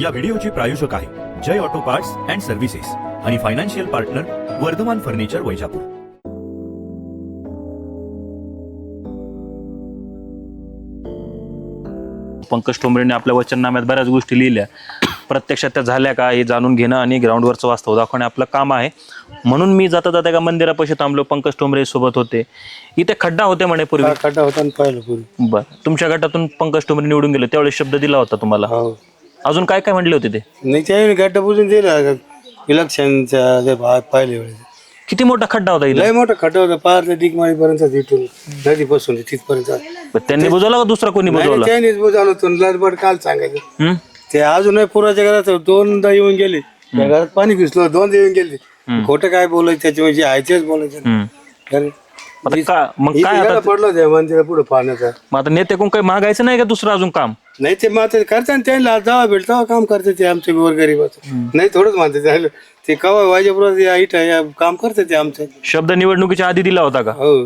या व्हिडिओचे प्रायोजक आहे Jay auto parts and services आणि financial partner Vardhaman furniture Vaijapur. Pankaj ठोंबरेने आपल्या वचननाम्यात बऱ्याच गोष्टी लिहिल्या. प्रत्यक्षात त्या झाल्या का हे जाणून घेणं आणि ग्राउंडवरचं वास्तव दाखवणे आपलं काम आहे. म्हणून मी जाता जाता एका मंदिरापाशी थांबलो पंकज ठोंबरे सोबत होते. इथे खड्डा होते म्हणे पूर्वी. खड्डा होता पाहिलं पूर्वी. बर. तुमच्या गटातून पंकज ठोंबरे निवडून गेले त्यावेळेस शब्द दिला होता तुम्हाला? हो. अजून काय काय म्हणले होते ते? नाही त्यावेळी गड्डा बुजून दिला. इलेक्शनच्या ते भाग पाहिले वेळेस किती मोठा खड्डा होता इथे? लय मोठा खड्डा होता. पार ते डिगमाळीपर्यंत तिथून नदी बसून तिथपर्यंत. पण त्यांनी बुजवला का दुसरा कोणी बुजवला? चायनीज बुजावलं होतं. लडबड काल सांगायचं? ते अजूनही पुराच्या घरात दोनदा येऊन गेले. त्या घरात पाणी घुसलं दोनदा येऊन गेले. खोटं काय बोलायचं त्याच्या म्हणजे आहे तेच बोलायचं. आता का मग काय पडलं त्या मंदिरा पुढे पाण्याचा. मग आता नेत्याकडून काही मागायचं नाही का दुसरं अजून काम? नाही ते ते करतात ना त्यांना जावा भेट तेव्हा काम करते ते आमचे गोरगरीबाचं नाही थोडंच म्हणते ते. ते कवा वाजेपुरात या या काम करते ते आमचं. शब्द निवडणुकीच्या आधी दिला होता का? हो.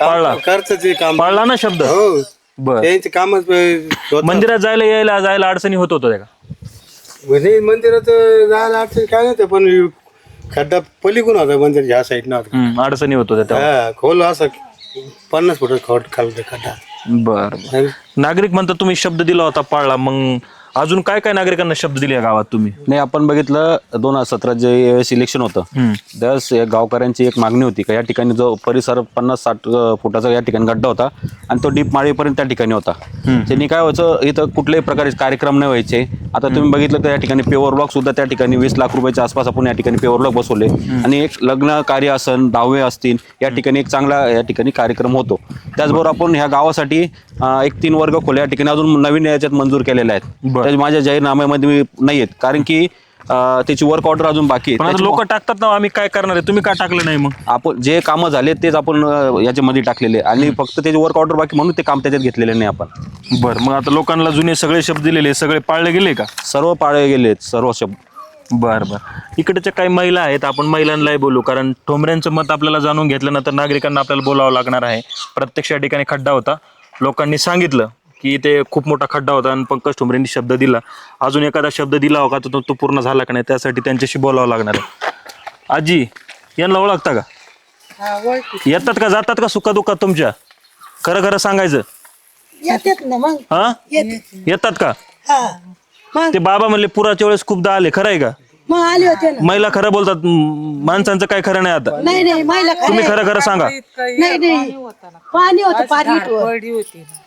काम करते ते काम. पाळला ना शब्द? हो. बर. त्यांचे कामच स्वतः- मंदिरात जायला यायला जायला अडचणी होत होत्या का? म्हणजे मंदिरात जायला अडचण काय नाही पण खड्डा पलीकडून होता मंदिर ह्या साईडनं होता. हम्म, अडचणी होत होत्या तेव्हा. हा खोल असा पन्नास फुट खोट खालचा खड्डा. बर. नागरिक म्हणतात तुम्ही शब्द दिला होता पाळला मग अजून काय काय नागरिकांना शब्द दिले या गावात तुम्ही? नाही आपण बघितलं दोन हजार सतरा जे वेळेस इलेक्शन होतं त्यावेळेस या गावकऱ्यांची एक मागणी होती का या ठिकाणी जो परिसर पन्नास साठ अं, फुटाचा या ठिकाणी गड्डा होता आणि तो डीप माळीपर्यंत त्या ठिकाणी होता. त्यांनी काय व्हायचं इथं कुठल्याही प्रकारचे कार्यक्रम नाही व्हायचे. आता तुम्ही बघितलं तर या ठिकाणी पेवर ब्लॉक सुद्धा त्या ठिकाणी वीस लाख रुपयाच्या आसपास आपण या ठिकाणी पेवर ब्लॉक बसवले. आणि एक लग्न कार्य असन दहावे असतील या ठिकाणी एक चांगला या ठिकाणी कार्यक्रम होतो. त्याचबरोबर आपण ह्या गावासाठी अं, एक तीन वर्ग खोल्या या ठिकाणी अजून नवीन याच्यात मंजूर केलेल्या आहेत. त्या माझ्या जाहीरनाम्यामध्ये मी नाही आहेत कारण की अं, त्याची वर्क ऑर्डर अजून बाकी आहे. पण आता लोक टाकतात ना आम्ही काय करणार आहे? तुम्ही काय टाकलं नाही मग? आपण जे कामं झाले तेच आपण अं, याच्यामध्ये टाकलेले आणि फक्त त्याचे वर्क ऑर्डर बाकी म्हणून ते काम त्याच्यात घेतलेले नाही आपण. बर मग आता लोकांना जुने सगळे शब्द दिलेले सगळे पाळले गेले का? सर्व पाळे गेले सर्व शब्द. बर बर. इकडच्या काही महिला आहेत आपण महिलांनाही बोलू. कारण ठोंबऱ्यांचं मत आपल्याला जाणून घेतल्यानंतर नागरिकांना आपल्याला बोलावं लागणार आहे. प्रत्यक्ष या ठिकाणी खड्डा होता. लोकांनी सांगितलं. की इथे खूप मोठा खड्डा होता आणि पंकज ठोंबरेंनी शब्द दिला. अजून एखादा शब्द दिला होता तो- तो पूर्ण झाला का नाही त्यासाठी त्यांच्याशी बोलावं लागणार आहे. आजी यांना ओळखता का? येतात का जातात का सुखादुखात तुमच्या? खरं खरं सांगायचं. येतात ना मग. हा? येते येतात का? हा. मग. ते बाबा म्हणले पुराच्या वेळेस खूपदा आले खरं आहे का? मग आले होते ना. महिला खरं बोलतात म, माणसांचं काय खरं नाही आता. नाही नाही महिला खरं तुम्ही. खरं खरं सांगा. नाही नाही. पाणी होतं पाणी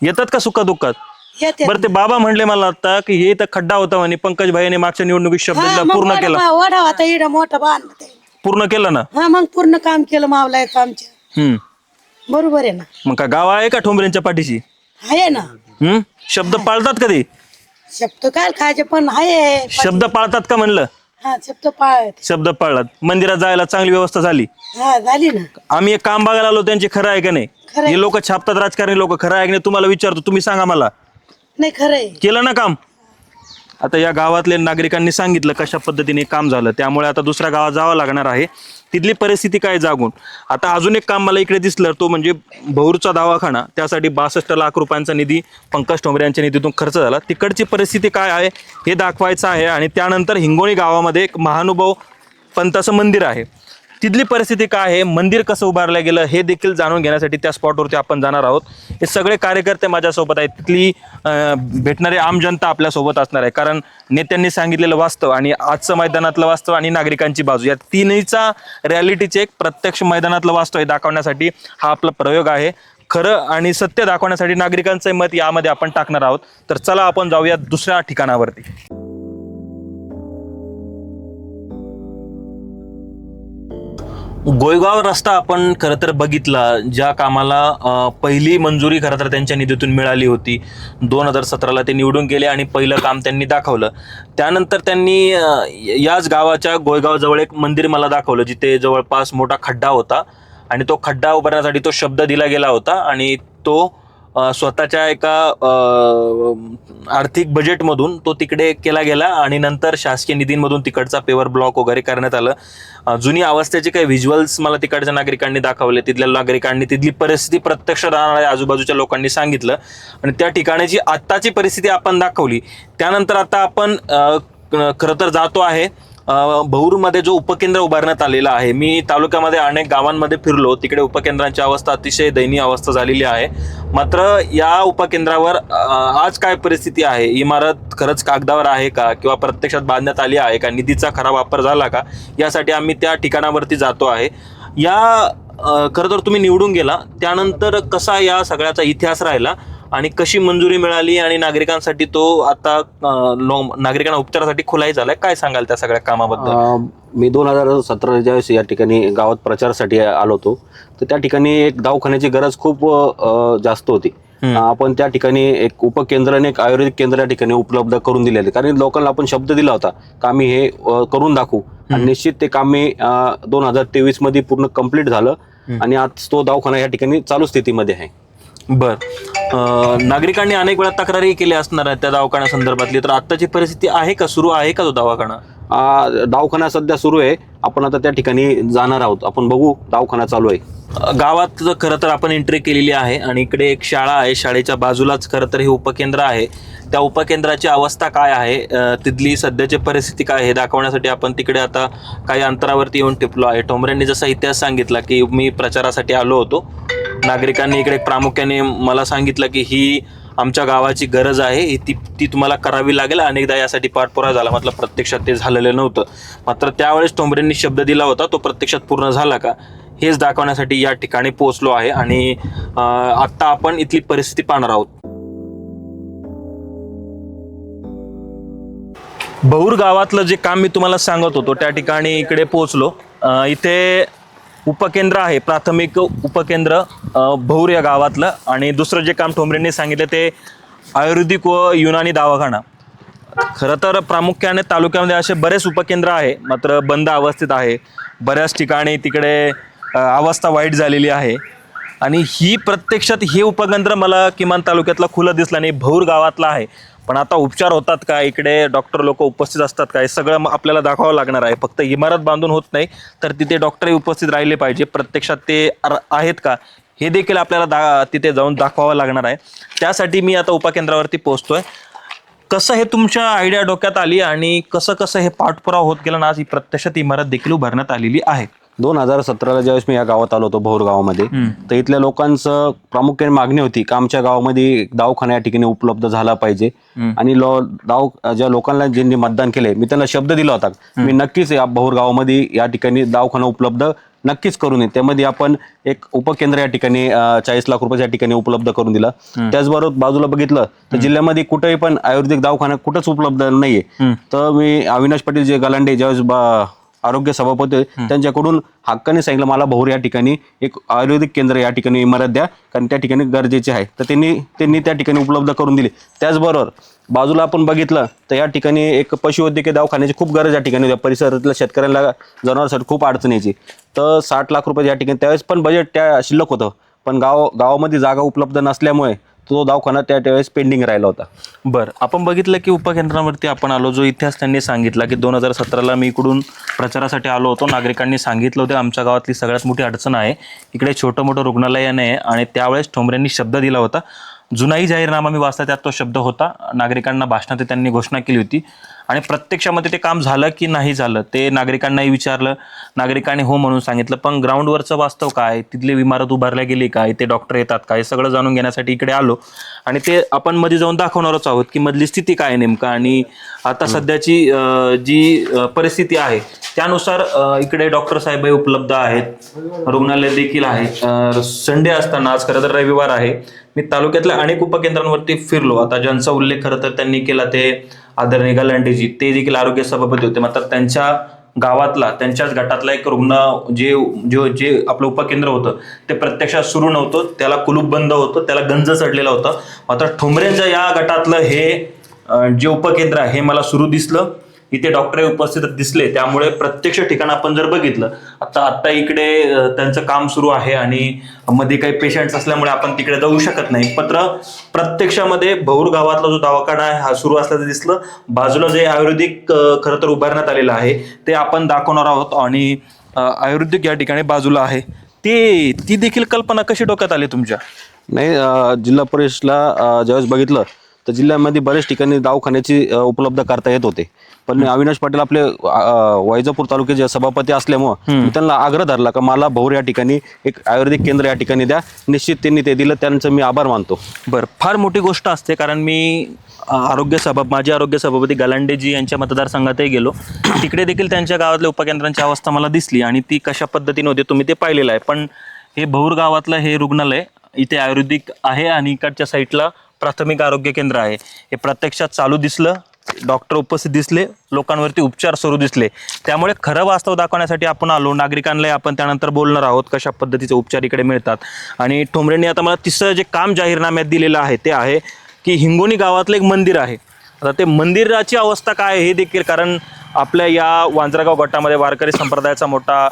येतात का सुखा दुःखात येते बरं ते बाबा म्हणले मला आता की हे तर खड्डा होता म्हणे पंकज भाईने मागच्या निवडणुकीत शब्द दिला पूर्ण केला. होता इडा मोठा बांधला ते. पूर्ण केलं ना? हा मग पूर्ण काम केलं मावलायचं आमच्या. हम्म. बरोबर आहे ना. मग का गाव आहे का ठोंबऱ्यांच्या पाठीशी? आहे ना. हम्म? शब्द पाळतात कधी? शब्द काय खायचे पण आहे. शब्द पाळतात का म्हणलं? हा शब्द पाळ शब्द पाळलात मंदिरात जायला चांगली व्यवस्था झाली. हा झाली ना. आम्ही एक काम बघायला आलो त्यांचे खरं आहे का नाही? खरं आहे. हे लोक छापतात राजकारणी लोक खरं आहे का नाही? तुम्हाला विचारतो तुम्ही सांगा मला. नाही खरं आहे. केलं ना काम? आता या गावातल्या नागरिकांनी सांगितलं कशा पद्धतीने काम झालं. त्यामुळे आता दुसऱ्या गावात जावं लागणार आहे. तिथली परिस्थिती काय जागून? आता अजून एक काम मला इकडे दिसलं तो म्हणजे भौरचा दवाखाना. त्यासाठी बासष्ट लाख रुपयांचा निधी पंकज ठोंबरे यांच्या निधीतून खर्च झाला. तिकडची परिस्थिती काय आहे हे दाखवायचं आहे आणि त्यानंतर हिंगोळी गावामध्ये एक महानुभाव पंताचं मंदिर आहे. तिथली परिस्थिती काय आहे? मंदिर कसं उभारलं गेलं? हे देखील जाणून घेण्यासाठी त्या स्पॉटवरती आपण जाणार आहोत. हे सगळे कार्यकर्ते माझ्यासोबत आहेत. तिथली भेटणारी आम जनता आपल्यासोबत असणार आहे. कारण नेत्यांनी सांगितलेलं वास्तव आणि आजचं मैदानातलं वास्तव आणि नागरिकांची बाजू या तिन्हीचा रियालिटी चेक प्रत्यक्ष मैदानातलं वास्तव हे दाखवण्यासाठी हा आपला प्रयोग आहे. खरं आणि सत्य दाखवण्यासाठी नागरिकांचं मत यामध्ये आपण टाकणार आहोत. तर चला आपण जाऊया दुसऱ्या ठिकाणावरती. गोयगाव रस्ता आपण खरं तर बघितला ज्या कामाला पहिली मंजुरी खरं तर त्यांच्या निधीतून मिळाली होती. दोन हजार सतराला ते निवडून गेले आणि पहिलं काम त्यांनी दाखवलं. त्यानंतर त्यांनी याच गावाच्या गोयगावजवळ एक मंदिर मला दाखवलं जिथे जवळपास मोठा खड्डा होता. आणि तो खड्डा उभारण्यासाठी तो शब्द दिला गेला होता आणि तो स्वतःच्या एका आर्थिक बजेटमधून तो तिकडे केला गेला आणि नंतर शासकीय निधींमधून तिकडचा पेवर ब्लॉक वगैरे करण्यात आलं. जुनी अवस्थेचे काही व्हिज्युअल्स मला तिकडच्या नागरिकांनी दाखवले तिथल्या नागरिकांनी तिथली परिस्थिती प्रत्यक्ष राहणाऱ्या आजूबाजूच्या लोकांनी सांगितलं. आणि त्या ठिकाणाची आत्ताची परिस्थिती आपण दाखवली त्यानंतर आता आपण खरं तर जातो आहे. भौरमध्ये जो उपकेंद्र उभारण्यात आलेला आहे मी तालुक्यामध्ये अनेक गावांमध्ये फिरलो. तिकडे उपकेंद्रांची अवस्था अतिशय दयनीय अवस्था झालेली आहे. मात्र या उपकेंद्रावर आज काय परिस्थिती आहे? इमारत खरंच कागदावर आहे का? किंवा प्रत्यक्षात बांधण्यात आली आहे का? निधीचा खरा वापर झाला का? यासाठी आम्ही त्या ठिकाणावरती जातो आहे. या खरं तर तुम्ही निवडून गेला. त्यानंतर कसा या सगळ्याचा इतिहास राहिला? आणि कशी मंजुरी मिळाली आणि नागरिकांसाठी तो आता नागरिकांना उपचारासाठी खुलाही झालाय? काय सांगाल त्या सगळ्या कामाबद्दल? मी दोन हजार सतरा ज्यावेळेस या ठिकाणी गावात प्रचारासाठी आलो होतो तर त्या ठिकाणी एक दवाखान्याची गरज खूप जास्त होती. आपण त्या ठिकाणी एक उपकेंद्र आणि एक आयुर्वेदिक केंद्र या ठिकाणी उपलब्ध करून दिलेले कारण लोकांना आपण शब्द दिला होता का आम्ही हे करून दाखवू. आणि निश्चित ते काम मी दोन हजार तेवीसमध्ये पूर्ण कंप्लीट झालं. आणि आज तो दवाखाना या ठिकाणी चालू स्थितीमध्ये आहे. बर. अ, नागरिकांनी अनेक वेळा तक्रारी केल्या असणार आहेत त्या दवाखान्या संदर्भातली. तर आत्ताची परिस्थिती आहे का? सुरू आहे का तो दवाखाना? आ, दवाखाना सध्या सुरू आहे. आपण आता त्या ठिकाणी जाणार आहोत. आपण बघू दवाखाना चालू आहे. अ, गावात जर खरं तर आपण एंट्री केलेली आहे आणि इकडे एक शाळा आहे. शाळेच्या बाजूलाच खरं तर हे उपकेंद्र आहे. त्या उपकेंद्राची अवस्था काय आहे? अ, तिथली सध्याची परिस्थिती काय आहे दाखवण्यासाठी आपण तिकडे आता काही अंतरावरती येऊन टिपलो आहे. ठोंबरेंनी जसा इतिहास सांगितला की मी प्रचारासाठी आलो होतो. नागरिकांनी इकडे प्रामुख्याने मला सांगितलं की ही आमच्या गावाची गरज आहे. ही ती ती तुम्हाला करावी लागेल. अनेकदा यासाठी पाठपुरा झाला. मात्र प्रत्यक्षात ते झालेलं नव्हतं. मात्र त्यावेळेस टोंबरेंनी शब्द दिला होता तो प्रत्यक्षात पूर्ण झाला का? हेच दाखवण्यासाठी या ठिकाणी पोहोचलो आहे आणि आत्ता आपण इथली परिस्थिती पाहणार आहोत. बहुर गावातलं जे काम मी तुम्हाला सांगत होतो त्या ठिकाणी इकडे पोहोचलो. इथे उपकेंद्र आहे प्राथमिक उपकेंद्र भौर या गावातलं. आणि दुसरं जे काम ठोंबरेंनी सांगितलं ते आयुर्वेदिक व युनानी दवाखाना. खरं तर प्रामुख्याने तालुक्यामध्ये असे बरेच उपकेंद्र आहे मात्र बंद अवस्थेत आहे. बऱ्याच ठिकाणी तिकडे अवस्था वाईट झालेली आहे. आणि ही प्रत्यक्षात हे उपकेंद्र मला किमान तालुक्यातला खुलं दिसलं नाही भौर गावातला आहे. पण आता उपचार होतात का? इकडे डॉक्टर लोक उपस्थित असतात का? हे सगळं मग आपल्याला दाखवावं लागणार आहे. फक्त इमारत बांधून होत नाही तर तिथे डॉक्टरही उपस्थित राहिले पाहिजे. प्रत्यक्षात ते अर- आहेत का? हे देखील आपल्याला दा तिथे जाऊन दाखवावं लागणार आहे. त्यासाठी मी आता उपकेंद्रावरती पोहोचतोय. कसं हे तुमच्या आयडिया डोक्यात आली आणि कसं कसं हे पाठपुरावा होत गेला ना आज ही प्रत्यक्षात इमारत देखील उभारण्यात आलेली आहे? दोन हजार सतराला ज्यावेळेस मी या गावात आलो होतो भोर गावामध्ये तर इथल्या लोकांचं प्रामुख्याने मागणी होती की आमच्या गावामध्ये दवाखाना या ठिकाणी उपलब्ध झाला पाहिजे. आणि दाव ज्या लोकांना ज्यांनी मतदान केले मी त्यांना शब्द दिला होता. मी नक्कीच या भोर गावामध्ये या ठिकाणी दवाखाना उपलब्ध नक्कीच करून येईल त्यामध्ये आपण एक उपकेंद्र या ठिकाणी चाळीस लाख रुपये या ठिकाणी उपलब्ध करून दिलं. त्याचबरोबर बाजूला बघितलं तर जिल्ह्यामध्ये कुठेही पण आयुर्वेदिक दवाखाना कुठंच उपलब्ध नाहीये तर मी अविनाश पाटील जे गलांडे ज्यावेळेस आरोग्य सभापती होते, त्यांच्याकडून हक्काने सांगितलं मला भोर या ठिकाणी एक आयुर्वेदिक केंद्र या ठिकाणी इमारत द्या कारण त्या ठिकाणी गरजेचे आहे. तर त्यांनी त्यांनी त्या ठिकाणी उपलब्ध करून दिली. त्याचबरोबर बाजूला आपण बघितलं तर या ठिकाणी एक पशुवैद्यकीय दवाखान्याची खूप गरज या ठिकाणी होती. परिसरातल्या शेतकऱ्यांना जनावरांसाठी खूप अडचण यायची. तर साठ लाख रुपये या ठिकाणी त्यावेळेस पण बजेट त्या शिल्लक होतं. पण गाव गावामध्ये जागा उपलब्ध नसल्यामुळे तो दवाखाना त्या त्यावेळेस पेंडिंग राहिला होता. बरं आपण बघितलं की उपकेंद्रावरती आपण आलो जो इतिहास त्यांनी सांगितला की दोन हजार सतराला मी इकडून प्रचारासाठी आलो होतो नागरिकांनी सांगितलं होतं आमच्या गावातली सगळ्यात मोठी अडचण आहे इकडे छोटं मोठं रुग्णालय नाही आणि त्यावेळेस ठोंबऱ्यांनी शब्द दिला होता. जुनाही जाहीरनामा मी वाचला त्यात तो शब्द होता. नागरिकांना भाषणात त्यांनी घोषणा केली होती. आणि प्रत्यक्षामध्ये ते काम झालं की नाही झालं ते नागरिकांनाही विचारलं. नागरिकांनी हो म्हणून सांगितलं पण ग्राउंडवरचं वास्तव काय? तिथली इमारत उभारल्या गेली का इथे डॉक्टर येतात का हे सगळं जाणून घेण्यासाठी इकडे आलो. आणि ते आपण मध्ये जाऊन दाखवणारच आहोत की मधली स्थिती काय नेमकं. आणि आता सध्याची जी परिस्थिती आहे त्यानुसार इकडे डॉक्टर साहेबही उपलब्ध आहेत. रुग्णालय देखील आहे. संडे असताना आज खरं तर रविवार आहे. मी तालुक्यातल्या अनेक उपकेंद्रांवरती फिरलो. आता ज्यांचा उल्लेख खरं तर त्यांनी केला ते आदरणीय गलांडेजी ते देखील आरोग्य सभापती होते. मात्र त्यांच्या गावातला त्यांच्याच गटातला एक रुग्ण जे जे जे आपलं उपकेंद्र होतं ते प्रत्यक्षात सुरू नव्हतं. त्याला कुलूप बंद होतं. त्याला गंज चढलेला होता. मात्र ठोंबरेंच्या या गटातलं हे जे उपकेंद्र आहे हे मला सुरू दिसलं. इथे डॉक्टर उपस्थित दिसले. त्यामुळे प्रत्यक्ष ठिकाण आपण जर बघितलं आता आता इकडे त्यांचं काम सुरू आहे आणि मध्ये काही पेशंट्स असल्यामुळे आपण तिकडे जाऊ शकत नाही. मात्र प्रत्यक्षामध्ये भौर गावातला जो दवाखाना आहे हा सुरू असल्याचं दिसलं. बाजूला जे आयुर्वेदिक खरं तर उभारण्यात आलेलं आहे ते आपण दाखवणार आहोत आणि आयुर्वेदिक या ठिकाणी बाजूला आहे. ते ती देखील कल्पना कशी डोक्यात आली तुमच्या? नाही जिल्हा परिषदला ज्यावेळेस बघितलं तर जिल्ह्यामध्ये बऱ्याच ठिकाणी दवाखान्याची उपलब्ध करता येत होते. पण अविनाश पाटील आपले अ, वैजापूर तालुक्याचे सभापती असल्यामुळं मी त्यांना आग्रह धरला का मला भौर या ठिकाणी एक आयुर्वेदिक केंद्र या ठिकाणी द्या. निश्चित त्यांनी ते दिलं. त्यांचं मी आभार मानतो. बरं. फार मोठी गोष्ट असते कारण मी अ, आरोग्य सभा माजी आरोग्य सभापती गलांडेजी यांच्या मतदारसंघातही गेलो. तिकडे देखील त्यांच्या गावातल्या उपकेंद्रांची अवस्था मला दिसली आणि ती कशा पद्धतीने होती तुम्ही ते पाहिलेलं आहे. पण हे भौर गावातलं हे रुग्णालय इथे आयुर्वेदिक आहे आणि इकडच्या साईडला प्राथमिक आरोग्य केंद्र आहे. हे प्रत्यक्षात चालू दिसलं. डॉक्टर उपस्थित दिसले लोकांवरती उपचार सुरू दिसले. त्यामुळे खरं वास्तव दाखवण्यासाठी आपण आलो. नागरिकांना आपण त्यानंतर बोलणार आहोत कशा पद्धतीचे उपचार इकडे मिळतात. आणि ठोंबरेंनी आता मला तिसरं जे काम जाहीरनाम्यात दिलेलं आहे ते आहे की हिंगोनी गावातलं एक मंदिर आहे. आता ते मंदिराची अवस्था काय आहे हे देखील कारण आपल्या या वांजरागाव गटामध्ये वारकरी संप्रदायाचा मोठा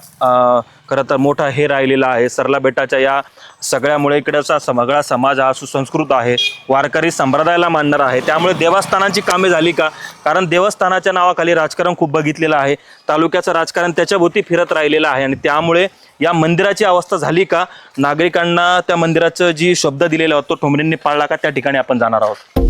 खरं तर मोठा हे राहिलेला आहे. सरला बेटाच्या या सगळ्यामुळे इकडचा सगळा समाज हा सुसंस्कृत आहे. वारकरी संप्रदायाला मानणार आहे. त्यामुळे देवस्थानांची कामे झाली का? कारण देवस्थानाच्या नावाखाली राजकारण खूप बघितलेलं आहे. तालुक्याचं राजकारण त्याच्याभोवती फिरत राहिलेलं आहे. आणि त्यामुळे या मंदिराची अवस्था झाली का? नागरिकांना त्या मंदिराचं जी शब्द दिलेला होता तो ठोंबरेंनी पाळला का? त्या ठिकाणी आपण जाणार आहोत.